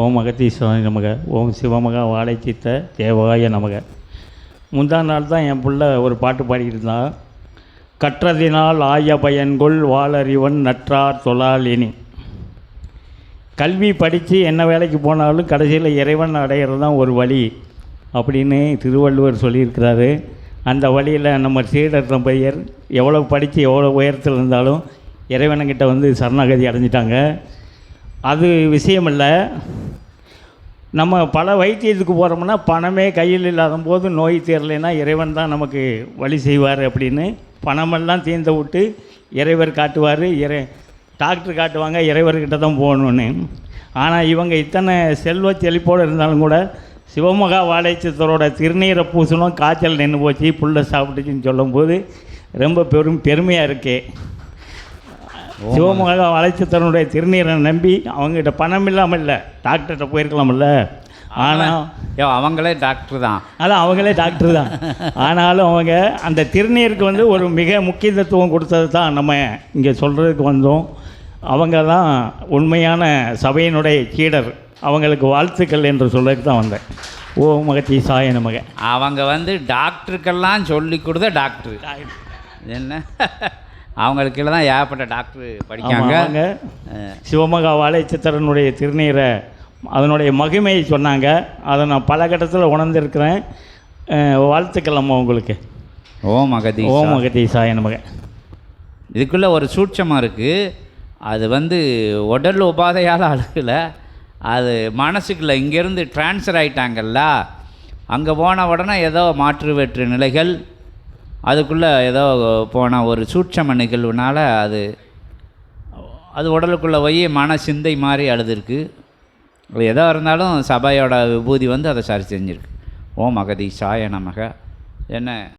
ஓம் அகத்தீஸ்வரன் நமக. ஓம் சிவமகா வாழைச்சித்த தேவாய நமக. முந்தா நாள் தான் என் பிள்ள ஒரு பாட்டு பாடிக்கிட்டு இருந்தான் கற்றதினால் ஆய பயன்கொள் வாழறிவன் நற்றார் தொழாலினி கல்வி படித்து என்ன வேலைக்கு போனாலும் கடைசியில் இறைவன் அடையிறது தான் ஒரு வழி அப்படின்னு திருவள்ளுவர் சொல்லியிருக்கிறாரு. அந்த வழியில் நம்ம சீடர் பெயர் எவ்வளோ படித்து எவ்வளோ உயரத்தில் இருந்தாலும் இறைவனங்கிட்ட வந்து சரணாகதி அடைஞ்சிட்டாங்க. அது விஷயம் இல்லை நம்ம பல வைத்தியத்துக்கு போகிறோம்னா பணமே கையில் இல்லாத போது நோய் தீரலைன்னா இறைவன் தான் நமக்கு வழி செய்வார் அப்படின்னு பணமெல்லாம் தீர்ந்த விட்டு இறைவர் காட்டுவார். இறை டாக்டர் காட்டுவாங்க இறைவர்கிட்ட தான் போகணுன்னு ஆனால் இவங்க இத்தனை செல்வ செழிப்போடு இருந்தாலும் கூட சிவமகா வாழைச்சத்தரோட திருநீரை பூசணும் காய்ச்சல் நின்று போச்சு புல்லை சாப்பிட்டுச்சின்னு சொல்லும்போது ரொம்ப பெரும் பெருமையாக இருக்கே சிவமகா வாழைச்சத்தரனுடைய திருநீரை நம்பி அவங்ககிட்ட பணம் இல்லாமல் இல்லை டாக்டர்கிட்ட போயிருக்கலாம்ல. ஆனால் யோ அவங்களே டாக்டர் தான். அதான் அவங்களே டாக்டர் தான். ஆனாலும் அவங்க அந்த திருநீருக்கு வந்து ஒரு மிக முக்கியத்துவம் கொடுத்தது தான் நம்ம இங்கே சொல்கிறதுக்கு வந்தோம். அவங்க தான் உண்மையான சபையினுடைய கீடர் அவங்களுக்கு வாழ்த்துக்கள் என்று சொல்றதுக்கு தான் வந்தேன். ஓ மகத்தி சாய நமக. அவங்க வந்து டாக்டருக்கெல்லாம் சொல்லி கொடுத்த டாக்டர். என்ன? அவங்களுக்கு கீழே தான் ஏகப்பட்ட டாக்டர் படிக்காங்க. சிவமகா வாழைச்சித்திரனுடைய திருநீரை அதனுடைய மகிமையை சொன்னாங்க. அதை நான் பல கட்டத்தில் உணர்ந்திருக்கிறேன். வாழ்த்துக்கள் அம்மா உங்களுக்கு. ஓ மகதி ஓ மகத்தி சாய நமக. இதுக்குள்ளே ஒரு சூட்சமாக இருக்குது அது வந்து உடல் உபாதையால் அழுகலை. அது மனசுக்குள்ள இங்கேருந்து ட்ரான்ஸ்ஃபர் ஆயிட்டாங்கல்ல. அங்கே போன உடனே ஏதோ மாற்று வெற்று நிலைகள். அதுக்குள்ளே ஏதோ போனால் ஒரு சூட்சம நிகழ்வுனால் அது அது உடலுக்குள்ளே போய் மன சிந்தை மாதிரி அழுதுருக்கு. அது எதோ இருந்தாலும் சபையோட விபூதி வந்து அதை சரி செஞ்சிருக்கு. ஓம் அகதி சாய நமக. என்ன?